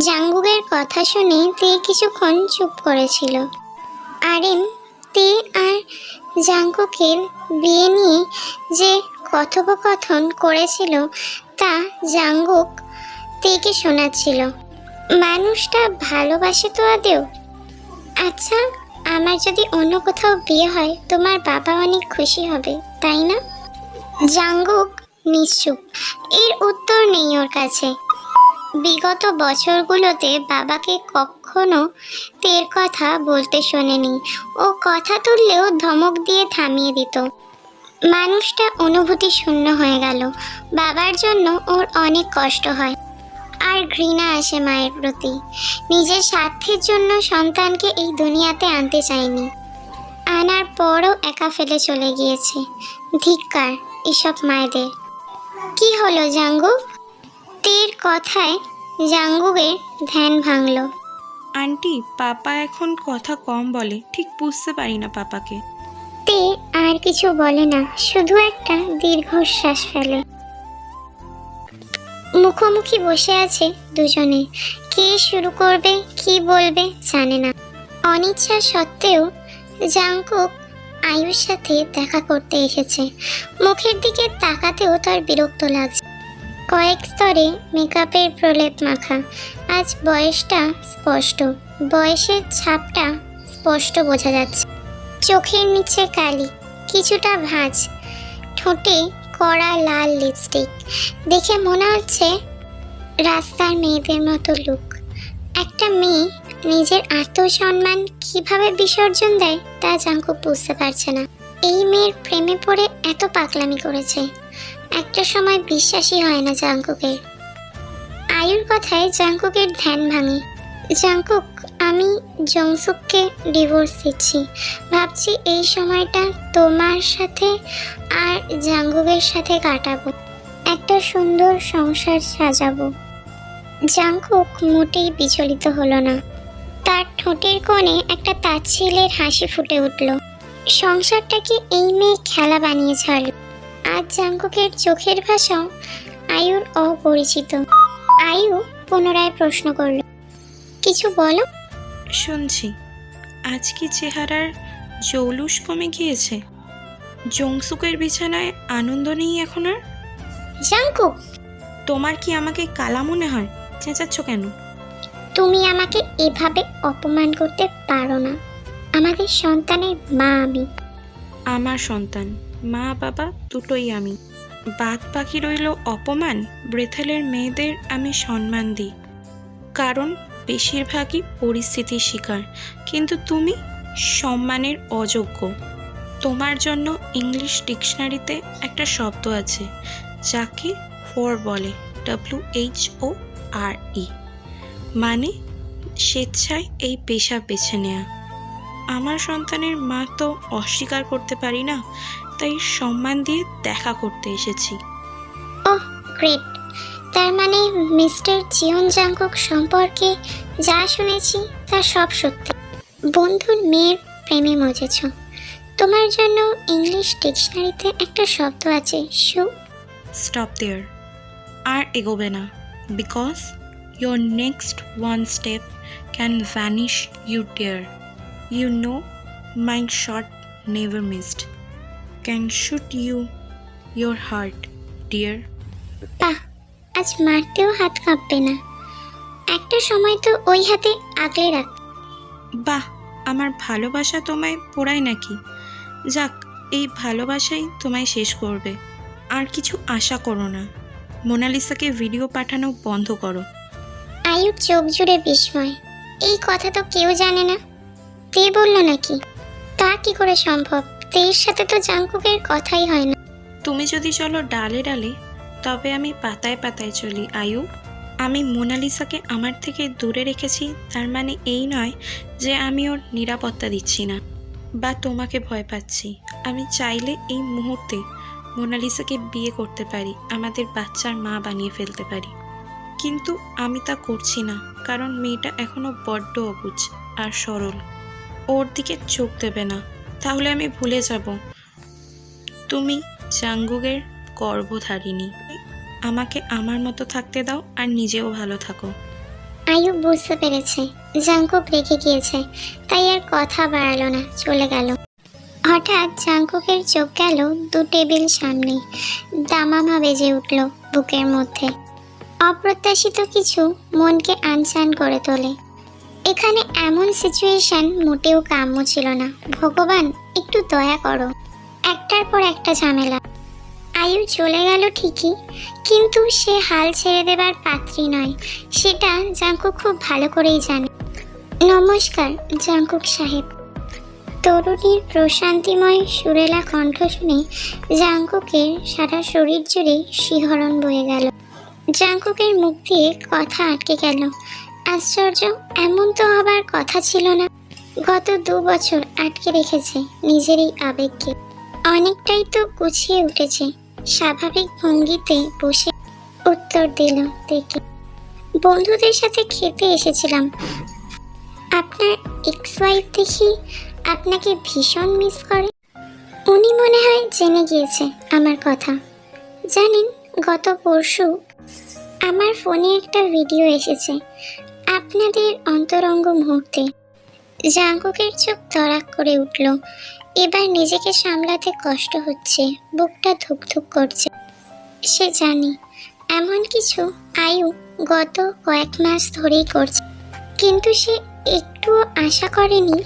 জাঙ্গুকের কথা শুনে তে কিছুক্ষণ চুপ করেছিল। আরিম, তে আর জাঙ্গুকের বিয়ে নিয়ে যে কথোপকথন করেছিল তা জাঙ্গুক তেকে শোনাচ্ছিল। মানুষটা ভালোবাসে তো আদেও। আচ্ছা আমার যদি অন্য কোথাও বিয়ে হয়, তোমার বাবা অনেক খুশি হবে, তাই না? জাঙ্গুক নিশ্চুপ। এর উত্তর নেই ওর কাছে। বিগত বছরগুলোতে বাবাকে কখনো তের কথা বলতে শোনেনি ও কথা তুললেও ধমক দিয়ে থামিয়ে দিত। মানুষটা অনুভূতি শূন্য হয়ে গেল। বাবার জন্য ওর অনেক কষ্ট হয়। আর ঘৃণা আসে মায়ের প্রতি। নিজের স্বার্থের জন্য সন্তানকে এই দুনিয়াতে আনতে চায়নি। আনার পরও একা ফেলে চলে গিয়েছে। ধিক্কার এসব মায়েদের। কি হলো জাঙ্গু? তের কথায় জাঙ্গুবের ধ্যান ভাঙল। আন্টি পাপা এখন কথা কম বলে ঠিক বুঝতে পারি না পাপাকে। তে আর কিছু বলে না শুধু একটা দীর্ঘশ্বাস ফেলে। মুখোমুখি বসে আছে দুজনে। কে শুরু করবে কি বলবে জানে না। অনিচ্ছা সত্ত্বেও জাংকুক আয়ুর সাথে দেখা করতে এসেছে। মুখের দিকে তাকাতেও তার বিরক্ত লাগছে। কয়েক স্তরে মেকআপের প্রলেপ মাখা। আজ বয়সটা স্পষ্ট। বয়সের ছাপটা স্পষ্ট বোঝা যাচ্ছে। চোখের নিচে কালি, কিছুটা ভাঁজ, ঠোঁটে কড়া লাল লিপস্টিক দেখে মনে হচ্ছে রাস্তার মেয়েদের মতো লুক একটা মেয়ে নিজের আত্মসম্মান কীভাবে বিসর্জন দেয় তা জাঙ্কুক বুঝতে পারছে না। এই মেয়ের প্রেমে পড়ে এত পাগলামি করেছে। একটা সময় বিশ্বাসই হয় না জাঙ্কুকের। আয়ুর কথায় জাঙ্কুকের ধ্যান ভাঙে। জাঙ্কুক, আমি জংসুককে ডিভোর্স দিচ্ছি। ভাবছি এই সময়টা তোমার সাথে আর জাঙ্গুকের সাথে কাটাবো। একটা সুন্দর সংসার সাজাবো। জাঙ্কুক মোটেই বিচলিত হলো না। তার ঠোঁটের কোণে একটা তাচ্ছিলের হাসি ফুটে উঠল। সংসারটাকে এই মেয়ে খেলা বানিয়ে ছাড়ল। আজ জাঙ্কুকের চোখের ভাষাও আয়ুর অপরিচিত। আয়ু পুনরায় প্রশ্ন করল কিছু বলো? শুনছি। আজ কি চেহারার জৌলুস কমে গিয়েছে? জংসুকের বিছানায় আনন্দ নেই এখন আর? জাঙ্কুক! তোমার কি আমাকে কালা মনে হয়? চেঁচাচ্ছ কেন? তুমি আমাকে এভাবে অপমান করতে পারো না। আমাদের সন্তানের মা আমি। আমার সন্তান। মা, বাবা দুটোই আমি। বাদ বাকি রইল অপমান ব্রেথেলের মেয়েদের আমি সম্মান দিই। কারণ বেশিরভাগই পরিস্থিতির শিকার। কিন্তু তুমি সম্মানের অযোগ্য। তোমার জন্য ইংলিশ ডিকশনারিতে একটা শব্দ আছে, যাকে ফোর বলে ডাব্লিউ এইচ ও আর ই মানে স্বেচ্ছায় এই পেশা বেছে নেয়া। আমার সন্তানের মা তো অস্বীকার করতে পারি না তাই সম্মান দিয়ে দেখা করতে এসেছি। Oh great. তার মানে মিস্টার জিয়ন জাঙ্কুক সম্পর্কে যা শুনেছি তা সব সত্যি। বন্ধুর মেয়ের প্রেমে মজেছ। তোমার জন্য ইংলিশ ডিকশনারিতে একটা শব্দ আছে সু। স্টপ দেয়ার আর এগোবে না। Because your next one step can vanish you dear you know my shot never missed can shoot you your heart dear বাহ আজ মারতেও হাত কাঁপবে না। একটা সময় তো ওই হাতে আগলে রাখ। বাহ আমার ভালোবাসা তোমায় পোড়ায় নাকি? যাক এই ভালোবাসাই তোমায় শেষ করবে। আর কিছু আশা করো না। মোনালিসাকে ভিডিও পাঠানো বন্ধ করো। আয়ুর চোখ জুড়ে বিস্ময়। এই কথা তো কেউ জানে না। তে বলল নাকি? তা কি করে সম্ভব? তের সাথে তো জাঙ্কুকের কথাই হয় না। তুমি যদি চলো ডালে ডালে, তবে আমি পাতায় পাতায় চলি, আয়ু। আমি মোনালিসাকে আমার থেকে দূরে রেখেছি, তার মানে এই নয় যে আমি ওর নিরাপত্তা দিচ্ছি না বা তোমাকে ভয় পাচ্ছি। আমি চাইলে এই মুহূর্তে মোনালিসাকে বিয়ে করতে পারি, আমাদের বাচ্চার মা বানিয়ে ফেলতে পারি। কিন্তু আমি তা করছি না, কারণ মেয়েটা এখনও বড্ড অবুজ আর সরল। ওর দিকে চোখ দেবে না। তাহলে আমি ভুলে যাব। তুমি জাঙ্গুগের গর্ভধারিণী। আমাকে আমার মতো থাকতে দাও আর নিজেও ভালো থাকো। আয়ু বুঝতে পেরেছে। জাঙ্কুক রেখে গিয়েছে। তাই আর কথা বাড়ালো না, চলে গেল। হঠাৎ জাঙ্কুকের চোখ গেল দু টেবিল সামনে। দামামা বেজে উঠল বুকের মধ্যে। অপ্রত্যাশিত কিছু মনকে আনচান করে তোলে। এখানে এমন সিচুয়েশন মোটেও কাম্য ছিল না। ভগবান, একটু দয়া করো। একটার পর একটা ঝামেলা। আয়ু চলে গেল ঠিকই, কিন্তু সে হাল ছেড়ে দেবার পাত্রী নয়। সেটা জাঙ্কুক খুব ভালো করেই জানে। নমস্কার, জাঙ্কুক সাহেব। তরুণীর প্রশান্তিময় সুরেলা কণ্ঠ শুনে জাঙ্কুকের সারা শরীর জুড়ে শিহরণ বয়ে গেল। জাঙ্কুকের মুখ দিয়ে কথা আটকে গেল। আশ্চর্য, এমন তো হবার কথা ছিল না। গত দু বছর আটকে রেখেছে নিজের এই আবেগকে। অনেকটাই তো গুছিয়ে উঠেছে। স্বাভাবিক ভঙ্গিতে বসে উত্তর দিল দেখে। বন্ধুদের সাথে খেতে এসেছিলাম। আপনার এক্স ওয়াইফ দেখি আপনাকে ভীষণ মিস করে। উনি মনে হয় জেনে গিয়েছে আমার কথা। জানেন, গত পরশু আমার ফোনে একটা ভিডিও এসেছে। আপনাদের অন্তরঙ্গ মুহূর্তে জাঙ্কুকের চোখ তরাক করে উঠল। এবার নিজেকে সামলাতে কষ্ট হচ্ছে, বুকটা ধুকধুক করছে। সে জানে, এমন কিছু আয়ু গত কয়েক মাস ধরেই করছে। কিন্তু সে একটুও আশা করেনি,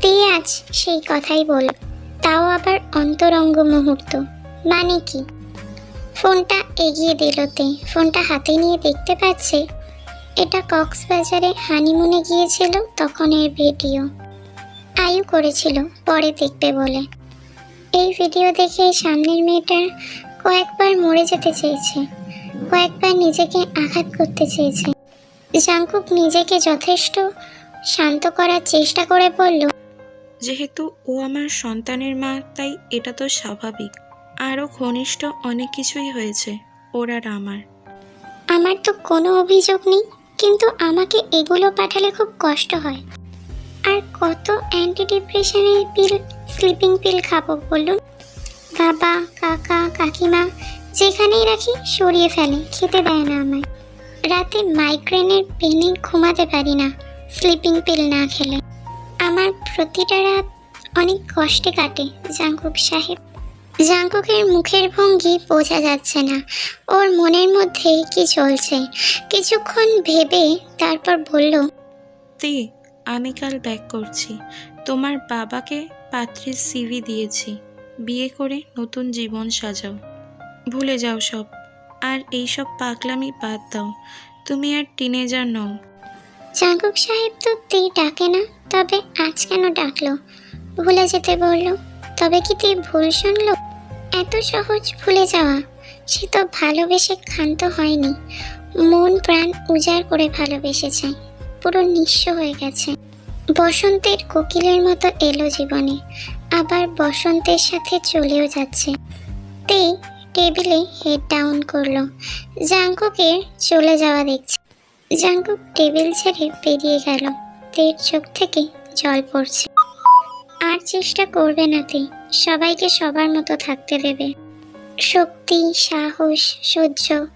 তে আজ সেই কথাই বল। তাও আবার অন্তরঙ্গ মুহূর্ত মানে কি? ফোনটা এগিয়ে দিল তে, ফোনটা হাতে নিয়ে দেখতে পাচ্ছে এটা কক্সবাজারে হানিমুনে গিয়েছিল তখনের ভিডিও। আয়ু করেছিল পরে দেখবে বলে। এই ভিডিও দেখে সামনের মেয়েটা কয়েকবার মরে যেতে চেয়েছে কয়েকবার নিজেকে আঘাত করতে চেয়েছে। জাঙ্কুক নিজেকে যথেষ্ট শান্ত করার চেষ্টা করে বলল যেহেতু ও আমার সন্তানের মা তাই এটা তো স্বাভাবিক। আরও ঘনিষ্ঠ অনেক কিছুই হয়েছে ওর আর আমার। আমার তো কোনো অভিযোগ নেই কিন্তু আমাকে এগুলো পাঠালে খুব কষ্ট হয়। আর কত অ্যান্টি ডিপ্রেশনের পিল স্লিপিং পিল খাব বলুন? বাবা, কাকা, কাকিমা যেখানেই রাখি সরিয়ে ফেলে, খেতে দেয় না আমায়। রাতে মাইগ্রেনের পেনে ঘুমাতে পারি না স্লিপিং পিল না খেলে। আমার প্রতিটা রাত অনেক কষ্টে কাটে, জাঙ্কুক সাহেব। জাঙ্কুকের মুখের ভঙ্গি বোঝা যাচ্ছে না। ওর মনের মধ্যে কি চলছে? কিছুক্ষণ ভেবে তারপর বলল তে আমি কাল ব্যাক করছি। তোমার বাবাকে পাত্রের সিভি দিয়েছি। বিয়ে করে নতুন জীবন সাজাও। ভুলে যাও সব। আর এইসব পাগলামি বাদ দাও। তুমি আর টিনেজার নও। জাঙ্কুক সাহেব তো তুই ডাকে না তবে আজ কেন ডাকলো? ভুলে যেতে বলল তবে কি তুই ভুল শুনলো? এত সহজ ভুলে যাওয়া, সে তো ভালোবেসে ক্ষান্ত হয়নি। মন প্রাণ উজাড় করে ভালোবেসেছে, পুরো নিঃস্ব হয়ে গেছে। বসন্তের কোকিলের মতো এলো জীবনে, আবার বসন্তের সাথে চলেও যাচ্ছে। তে টেবিলে হেড ডাউন করল, জাঙ্কুকের চলে যাওয়া দেখছে। জাঙ্কুক টেবিল ছেড়ে বেরিয়ে গেল, তের চোখ থেকে জল পড়ছে। আর চেষ্টা করবে না তে সবাইকে সবার মতো থাকতে দেবে। শক্তি, সাহস, সহ্য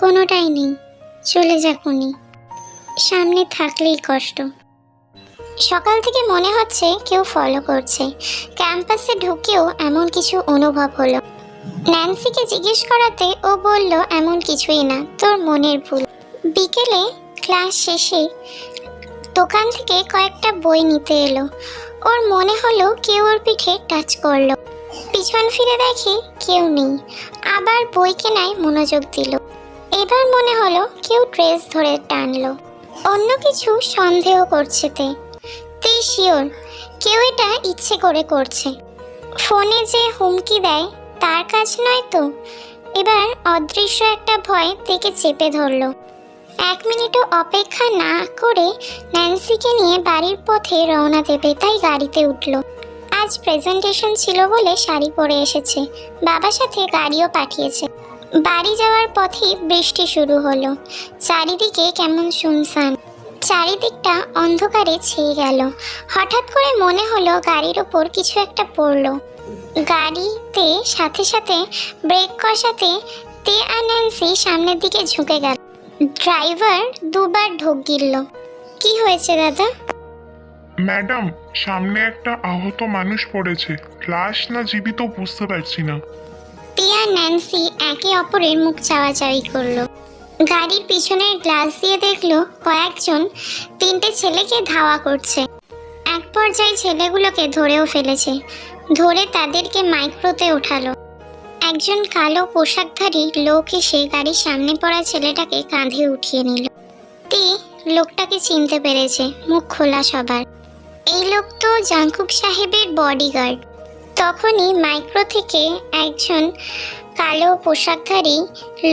কোনোটাই নেই। চলে যাক উনি। সামনে থাকলেই কষ্ট। সকাল থেকে মনে হচ্ছে কেউ ফলো করছে। ক্যাম্পাসে ঢুকেও এমন কিছু অনুভব হলো। ন্যান্সিকে জিজ্ঞেস করাতে ও বলল, এমন কিছুই না, তোর মনের ভুল। বিকেলে ক্লাস শেষে দোকান থেকে কয়েকটা বই নিতে এলো। ওর মনে হলো কেউ ওর পিঠে টাচ করল। পিছন ফিরে দেখে কেউ নেই। আবার বই কেনায় মনোযোগ দিল। এবার মনে হলো কেউ ড্রেস ধরে টানলো। অন্য কিছু সন্দেহ করছে তে। তে শিওর, কেউ এটা ইচ্ছে করে করছে। ফোনে যে হুমকি দেয়, তার কাজ নয় তো? এবার অদৃশ্য একটা ভয় থেকে চেপে ধরলো। এক মিনিটও অপেক্ষা না করে ন্যান্সিকে নিয়ে বাড়ির পথে রওনা দেবে, তাই গাড়িতে উঠল। আজ প্রেজেন্টেশন ছিল বলে শাড়ি পরে এসেছে। বাবার সাথে গাড়িও পাঠিয়েছে। বাড়ি যাওয়ার পথেই বৃষ্টি শুরু হলো। চারিদিকে কেমন শুনশান। চারিদিকটা অন্ধকারে ছেয়ে গেল। হঠাৎ করে মনে হলো গাড়ির ওপর কিছু একটা পড়ল। গাড়িতে সাথে সাথে ব্রেক কষাতে তে আর ন্যান্সি সামনের দিকে ঝুঁকে গেল। ড্রাইভার দুবার ঢোক গিলল। কি হয়েছে দাদা? ম্যাডাম সামনে একটা আহত মানুষ পড়েছে। লাশ না জীবিত বুঝতে পারছি না। টিয়া ন্যান্সি একে অপরের মুখ চাওয়াচাওয়ি করল। গাড়ির পিছনের গ্লাস দিয়ে দেখল কয়েকজন তিনটে ছেলেকে ধাওয়া করছে। এক পর্যায়ে ছেলেগুলোকে ধরেও ফেলেছে। ধরে তাদেরকে মাইক্রোতে ওঠালো। একজন কালো পোশাকধারী লোক এসে গাড়ির সামনে পড়া ছেলেটাকে কাঁধে উঠিয়ে নিল। তে লোকটাকে চিনতে পেরেছে, মুখ খোলা সবার। এই লোক তো জাঙ্কুক সাহেবের বডিগার্ড তখনই মাইক্রো থেকে একজন কালো পোশাকধারী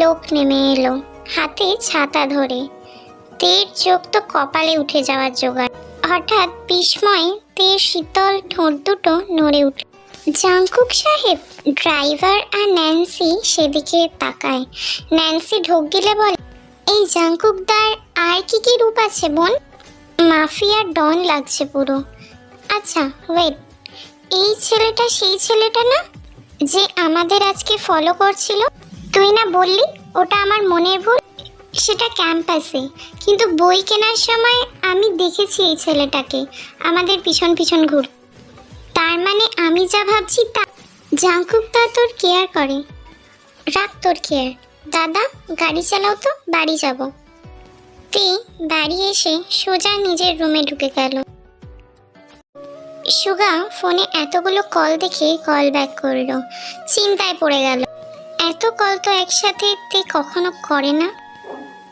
লোক নেমে এলো, হাতে ছাতা ধরে। তের চোখ তো কপালে উঠে যাওয়ার জোগাড়। হঠাৎ বিস্ময়ে তের শীতল ঠোঁট দুটো নড়ে উঠল। জাংকুক সাহেব, ড্রাইভার আর ন্যান্সি সেদিকে তাকায়। ন্যান্সি ঢোক গেলে বলে, এই জাংকুকদার আর কি কি রূপ আছে বোন? মাফিয়ার ডন লাগছে পুরো। আচ্ছা ওয়েট এই ছেলেটা সেই ছেলেটা না যে আমাদের আজকে ফলো করছিল? তুই না বললি, ওটা আমার মনের ভুল? সেটা ক্যাম্পাসে কিন্তু বই কেনার সময় আমি দেখেছি এই ছেলেটাকে, আমাদের পিছন পিছন ঘুর তার মানে আমি যা ভাবছি তা জাঙ্কুক তা তোর কেয়ার করে। রাখ তোর কেয়ার দাদা, গাড়ি চালাও তো, বাড়ি যাব। তে বাড়ি এসে সোজা নিজের রুমে ঢুকে গেল। সুগা ফোনে এতগুলো কল দেখে কল ব্যাক করল। চিন্তায় পড়ে গেল। এত কল তো একসাথে তে কখনো করে না।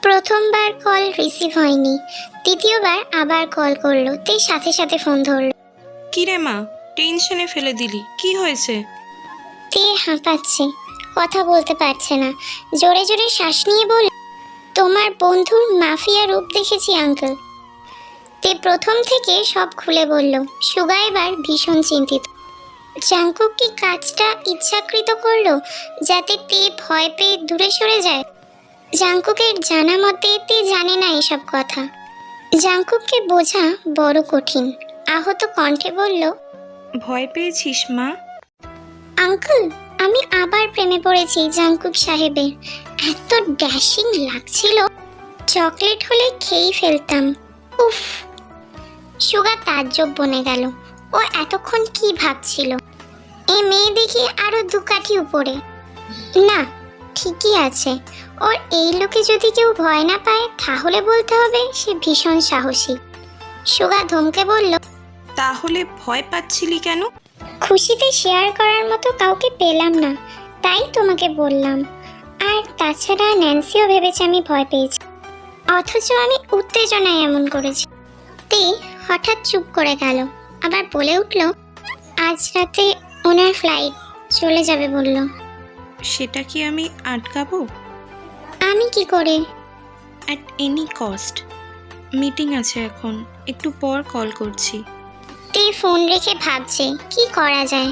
প্রথমবার কল রিসিভ হয়নি। দ্বিতীয়বার আবার কল করল। তে সাথে সাথে ফোন ধরলো। কিরে মা? টেনশনে ফেলে দিলি। কি হয়েছে? তে হাঁপাচ্ছে? কথা বলতে পারছে না। জোরে জোরে শ্বাস নিয়ে বল, তোমার বন্ধুর মাফিয়া রূপ দেখেছি, আঙ্কেল। তে প্রথম থেকে সব খুলে বলল। সুগা এবার ভীষণ চিন্তিত। জাঙ্কুক কি কাজটা ইচ্ছাকৃত করল, যাতে তে ভয় পেয়ে দূরে সরে যায়? জাঙ্কুকের জানা মতে তে জানে না এসব কথা। জাঙ্কুককে বোঝা বড় কঠিন। আহত কণ্ঠে বলল ভয় পেয়েছিস, মা? আঙ্কেল, আমি আবার প্রেমে পড়েছি জাঙ্কুক সাহেবের। এত ড্যাশিং লাগছিল। চকলেট হলে খেয়েই ফেলতাম। উফ। সুগা তাজ্জব বনে গেল। ও এতক্ষণ কি ভাবছিল? এ মেয়ে দেখি আরও দু কাঠি উপরে। না, ঠিকই আছে। ওর এই লোকে যদি কেউ ভয় না পায়, তাহলে বলতে হবে সে ভীষণ সাহসী। সুগা ধমকে বলল তাহলে ভয় পাচ্ছিলি কেন? খুশিতে শেয়ার করার মতো কাউকে পেলাম না তাই তোমাকে বললাম। আর তাছাড়া ন্যান্সিও ভেবেছে আমি ভয় পেয়েছি। অথচ আমি উত্তেজনায় এমন করেছি। তে হঠাৎ চুপ করে গেল আবার বলে উঠল আজ রাতে ওনার ফ্লাইট চলে যাবে বলল। সেটা কি আমি আটকাবো? আমি কি করে? অ্যাট এনি কস্ট মিটিং আছে এখন একটু পর কল করছি। তে ফোন রেখে ভাবছে, কি করা যায়?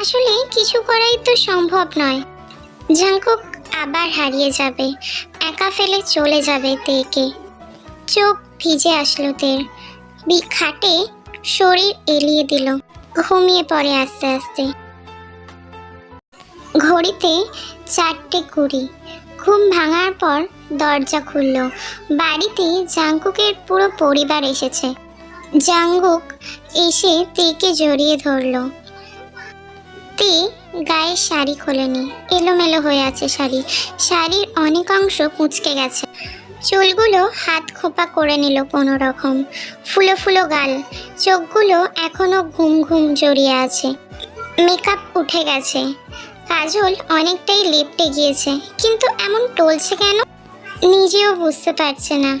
আসলে কিছু করাই তো সম্ভব নয়। জাঙ্কুক আবার হারিয়ে যাবে, একা ফেলে চলে যাবে তেকে। চোখ ভিজে আসলো তের। খাটে শরীর এলিয়ে দিল, ঘুমিয়ে পড়ে আস্তে আস্তে। ঘড়িতে চারটে কুড়ি। ঘুম ভাঙার পর দরজা খুলল। বাড়িতে জাঙ্কুকের পুরো পরিবার এসেছে। জাঙ্গুক এসে তেকে জড়িয়ে ধরলো। তে গায়ের শাড়ি খোলেনি। এলোমেলো হয়ে আছে শাড়ি। শাড়ির অনেক অংশ কুঁচকে গেছে। চুলগুলো হাত খোপা করে নিল কোনো রকম। ফুলো ফুলো গাল। চোখগুলো এখনও ঘুম ঘুম জড়িয়ে আছে। মেকআপ উঠে গেছে। কাজল অনেকটাই লেপটে গিয়েছে। কিন্তু এমন টলছে কেন? নিজেও বুঝতে পারছে না।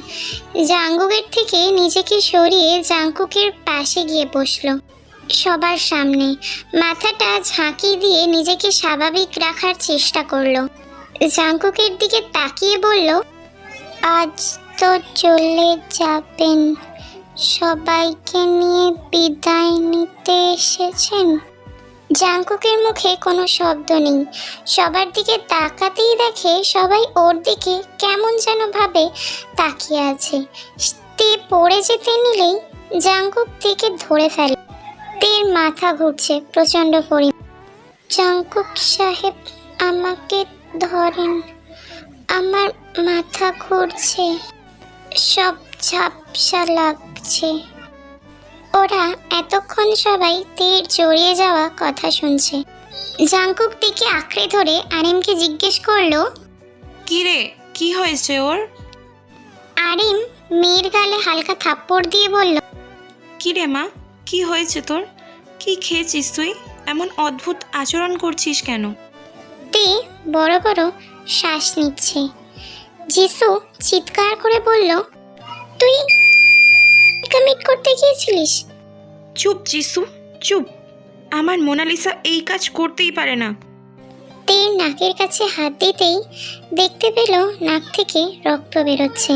জাঙ্গুকের থেকে নিজেকে সরিয়ে জাঙ্কুকের পাশে গিয়ে বসল। সবার সামনে মাথাটা ঝাঁকি দিয়ে নিজেকে স্বাভাবিক রাখার চেষ্টা করল। জাঙ্কুকের দিকে তাকিয়ে বলল, আজ তো চলে যাবেন। সবাইকে নিয়ে বিদায় নিতে এসেছেন? জাঙ্কুকের মুখে কোনো শব্দ নেই। সবার দিকে তাকাতেই দেখে সবাই ওর দিকে কেমন যেন ভাবে তাকিয়ে আছে। তে পড়ে যেতে নিলেই জাঙ্কুক থেকে ধরে ফেলে। তের মাথা ঘুরছে প্রচণ্ড পরিমাণ জাঙ্কুক সাহেব, আমাকে ধরেন। আমার মাথা ঘুরছে। সব ঝাপসা লাগছে। ওরা এতক্ষণ সবাই তীর জড়িয়ে যাওয়া কথা শুনছে। জাঙ্কুক দিকে আঁকড়ে ধরে আরিমকে জিজ্ঞেস করল কি রে কি হয়েছে ওর? আরিম মেয়ের গালে হালকা থাপ্পড় দিয়ে বলল কি রে মা কি হয়েছে তোর? কি খেয়েছিস তুই? এমন অদ্ভুত আচরণ করছিস কেন? তে বড় বড় শ্বাস নিচ্ছে। যিশু চিৎকার করে বলল তুই কমিট করতে গিয়েছিলিস? চুপ জিসু চুপ। আমার মোনালিসা এই কাজ করতেই পারে না। তের নাকের কাছে হাত দিতেই দেখতে পেল নাক থেকে রক্ত বেরোচ্ছে।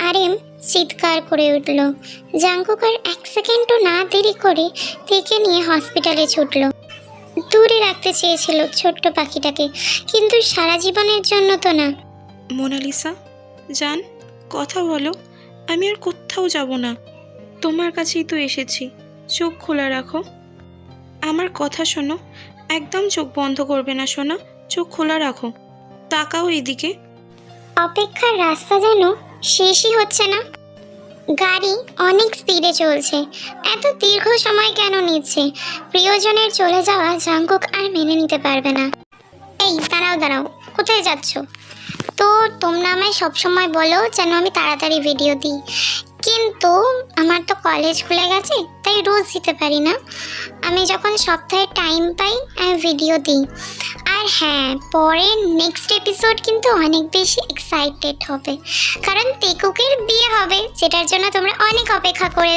আরেম চিৎকার করে উঠল। জাঙ্কুক আর এক সেকেন্ডও না দেরি করে তেকে নিয়ে হসপিটালে ছুটল। দূরে রাখতে চেয়েছিল ছোট্ট পাখিটাকে কিন্তু সারা জীবনের জন্য তো না। মোনালিসা জান কথা বলো। আমি আর কোথাও যাব না। তোমার কাছেই তো এসেছি। চোখ খোলা রাখো। আমার কথা শোনো। একদম চোখ বন্ধ করবে না শোনা চোখ খোলা রাখো। তাকাও এদিকে অপেক্ষার রাস্তা যেন শেষই হচ্ছে না। গাড়ি অনেক স্পিডে চলছে। এত দীর্ঘ সময় কেন নিচ্ছে? প্রিয়জনের চলে যাওয়া জাঙ্কুক আর মেনে নিতে পারবে না। এই, দাঁড়াও দাঁড়াও। কোথায় যাচ্ছ? তো তোমরা আমায় সবসময় বলো যেন আমি তাড়াতাড়ি ভিডিও দিই। কিন্তু আমার তো কলেজ খুলে গেছে, তাই রোজ দিতে পারি না। আমি যখন সপ্তাহে টাইম পাই, আমি ভিডিও দিই। আর হ্যাঁ পরে নেক্সট এপিসোড কিন্তু অনেক বেশি এক্সাইটেড হবে। কারণ তেকুকের বিয়ে হবে, যেটার জন্য তোমরা অনেক অপেক্ষা করে